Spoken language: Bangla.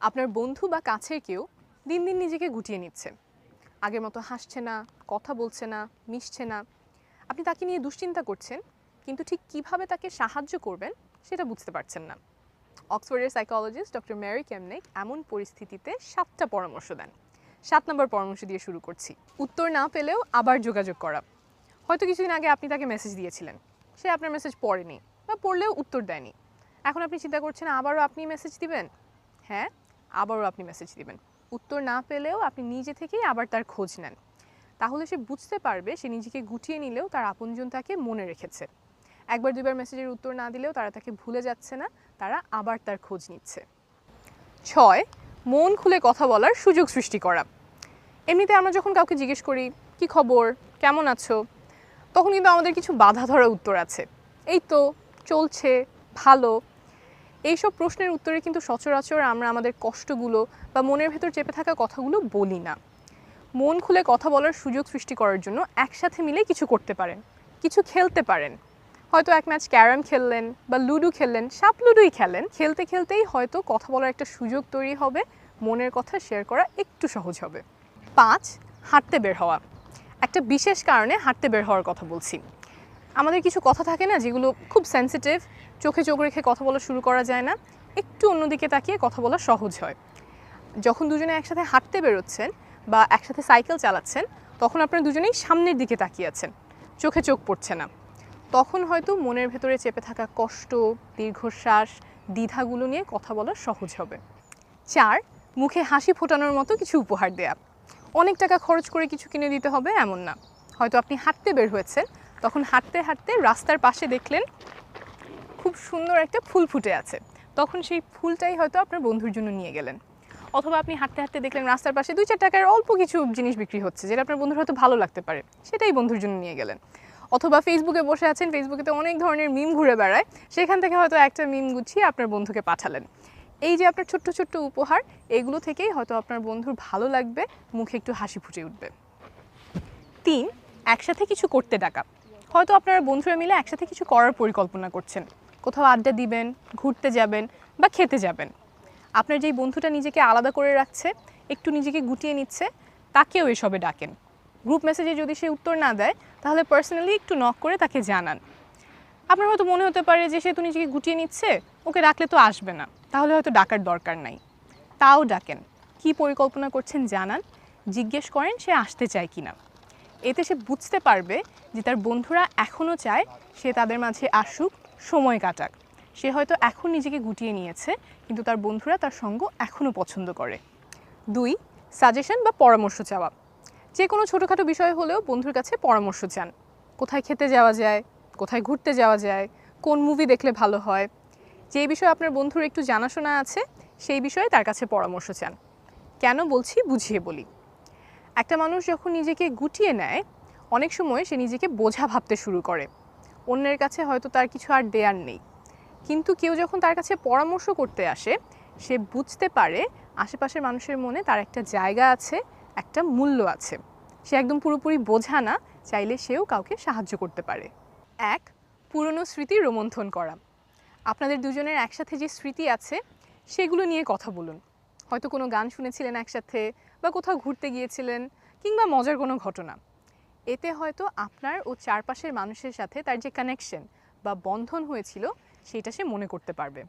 আপনার বন্ধু বা কাছের কেউ দিন দিন নিজেকে গুটিয়ে নিচ্ছে। আগের মতো হাসছে না, কথা বলছে না, মিশছে না। আপনি তাকে নিয়ে দুশ্চিন্তা করছেন, কিন্তু ঠিক কীভাবে তাকে সাহায্য করবেন সেটা বুঝতে পারছেন না। অক্সফোর্ডের সাইকোলজিস্ট ডক্টর ম্যারি কেমনেক এমন পরিস্থিতিতে সাতটা পরামর্শ দেন। সাত নম্বর পরামর্শ দিয়ে শুরু করছি। উত্তর না পেলেও আবার যোগাযোগ করা। হয়তো কিছুদিন আগে আপনি তাকে মেসেজ দিয়েছিলেন। সে আপনার মেসেজ পড়েনি বা পড়লেও উত্তর দেয়নি। এখন আপনি চিন্তা করছেন, আবারও আপনি মেসেজ দিবেন? হ্যাঁ আবারও আপনি মেসেজ দিবেন। উত্তর না পেলেও আপনি নিজে থেকেই আবার তার খোঁজ নেন। তাহলে সে বুঝতে পারবে, সে নিজেকে গুটিয়ে নিলেও তার আপনজন তাকে মনে রেখেছে। একবার দুবার মেসেজের উত্তর না দিলেও তারা তাকে ভুলে যাচ্ছে না, তারা আবার তার খোঁজ নিচ্ছে। ছয়, মন খুলে কথা বলার সুযোগ সৃষ্টি করা। এমনিতে আমরা যখন কাউকে জিজ্ঞেস করি, কি খবর? কেমন আছো? তখন কিন্তু আমাদের কিছু বাধা ধরা উত্তর আছে। এই তো, চলছে, ভালো। এইসব প্রশ্নের উত্তরে কিন্তু সচরাচর আমরা আমাদের কষ্টগুলো বা মনের ভেতর চেপে থাকা কথাগুলো বলি না। মন খুলে কথা বলার সুযোগ সৃষ্টি করার জন্য একসাথে মিলে কিছু করতে পারেন, কিছু খেলতে পারেন। হয়তো এক ম্যাচ ক্যারাম খেললেন বা লুডো খেললেন, সাপ লুডোই খেলেন। খেলতে খেলতেই হয়তো কথা বলার একটা সুযোগ তৈরি হবে, মনের কথা শেয়ার করা একটু সহজ হবে। পাঁচ, হাঁটতে বের হওয়া। একটা বিশেষ কারণে হাঁটতে বের হওয়ার কথা বলছি। আমাদের কিছু কথা থাকে না যেগুলো খুব সেন্সিটিভ চোখে চোখ রেখে কথা বলা শুরু করা যায় না, একটু অন্যদিকে তাকিয়ে কথা বলা সহজ হয়। যখন দুজনে একসাথে হাঁটতে বেরোচ্ছেন বা একসাথে সাইকেল চালাচ্ছেন, তখন আপনারা দুজনেই সামনের দিকে তাকিয়ে আছেন, চোখে চোখ পড়ছে না। তখন হয়তো মনের ভেতরে চেপে থাকা কষ্ট, দীর্ঘশ্বাস, দ্বিধাগুলো নিয়ে কথা বলা সহজ হবে। চার, মুখে হাসি ফোটানোর মতো কিছু উপহার দেয়া। অনেক টাকা খরচ করে কিছু কিনে দিতে হবে এমন না। হয়তো আপনি হাঁটতে বের হয়েছেন তখন হাঁটতে হাঁটতে রাস্তার পাশে দেখলেন খুব সুন্দর একটা ফুল ফুটে আছে। তখন সেই ফুলটাই হয়তো আপনার বন্ধুর জন্য নিয়ে গেলেন। অথবা আপনি হাঁটতে হাঁটতে দেখলেন রাস্তার পাশে দুই চার টাকার অল্প কিছু জিনিস বিক্রি হচ্ছে, যেটা আপনার বন্ধুর হয়তো ভালো লাগতে পারে, সেটাই বন্ধুর জন্য নিয়ে গেলেন। অথবা ফেসবুকে বসে আছেন ফেসবুকে তো অনেক ধরনের মিম ঘুরে বেড়ায়, সেখান থেকে হয়তো একটা মিম গুছিয়ে আপনার বন্ধুকে পাঠালেন। এই যে আপনার ছোট্ট ছোট্ট উপহার, এগুলো থেকেই হয়তো আপনার বন্ধুর ভালো লাগবে, মুখে একটু হাসি ফুটে উঠবে। তিন, একসাথে কিছু করতে ডাকা। হয়তো আপনারা বন্ধুরা মিলে একসাথে কিছু করার পরিকল্পনা করছেন। কোথাও আড্ডা দিবেন, ঘুরতে যাবেন বা খেতে যাবেন। আপনার যেই বন্ধুটা নিজেকে আলাদা করে রাখছে, একটু নিজেকে গুটিয়ে নিচ্ছে, তাকেও এসবে ডাকেন। গ্রুপ মেসেজে যদি সে উত্তর না দেয়, তাহলে পার্সোনালি একটু নক করে তাকে জানান। আপনার হয়তো মনে হতে পারে যে সে তো নিজেকে গুটিয়ে নিচ্ছে, ওকে ডাকলে তো আসবে না। তাহলে হয়তো ডাকার দরকার নাই। তাও ডাকেন। কি পরিকল্পনা করছেন জানান। জিজ্ঞেস করেন সে আসতে চায় কি না এতে সে বুঝতে পারবে যে তার বন্ধুরা এখনও চায় সে তাদের মাঝে আসুক, সময় কাটাক। সে হয়তো এখন নিজেকে গুটিয়ে নিয়েছে, কিন্তু তার বন্ধুরা তার সঙ্গ এখনও পছন্দ করে। দুই সাজেশন বা পরামর্শ চাওয়া। যে কোনো ছোটোখাটো বিষয় হলেও বন্ধুর কাছে পরামর্শ চান। কোথায় খেতে যাওয়া যায়, কোথায় ঘুরতে যাওয়া যায়, কোন মুভি দেখলে ভালো হয়। যে বিষয়ে আপনার বন্ধুর একটু জানাশোনা আছে, সেই বিষয়ে তার কাছে পরামর্শ চান। কেন বলছি বুঝিয়ে বলি। একটা মানুষ যখন নিজেকে গুটিয়ে নেয়, অনেক সময় সে নিজেকে বোঝা ভাবতে শুরু করে। অন্যের কাছে হয়তো তার কিছু আর দেয়ার নেই। কিন্তু কেউ যখন তার কাছে পরামর্শ করতে আসে, সে বুঝতে পারে আশেপাশের মানুষের মনে তার একটা জায়গা আছে, একটা মূল্য আছে। সে একদম পুরোপুরি বোঝা না, চাইলে সেও কাউকে সাহায্য করতে পারে। এক, পুরনো স্মৃতি রোমন্থন করা। আপনাদের দুজনের একসাথে যে স্মৃতি আছে, সেগুলো নিয়ে কথা বলুন। হয়তো কোনো গান শুনেছিলেন একসাথে বা কোথাও ঘুরতে গিয়েছিলেন কিংবা মজার কোনো ঘটনা। এতে হয়তো আপনার ও চারপাশের মানুষের সাথে তার যে কানেকশন বা বন্ধন হয়েছিল, সেটা সে মনে করতে পারবে।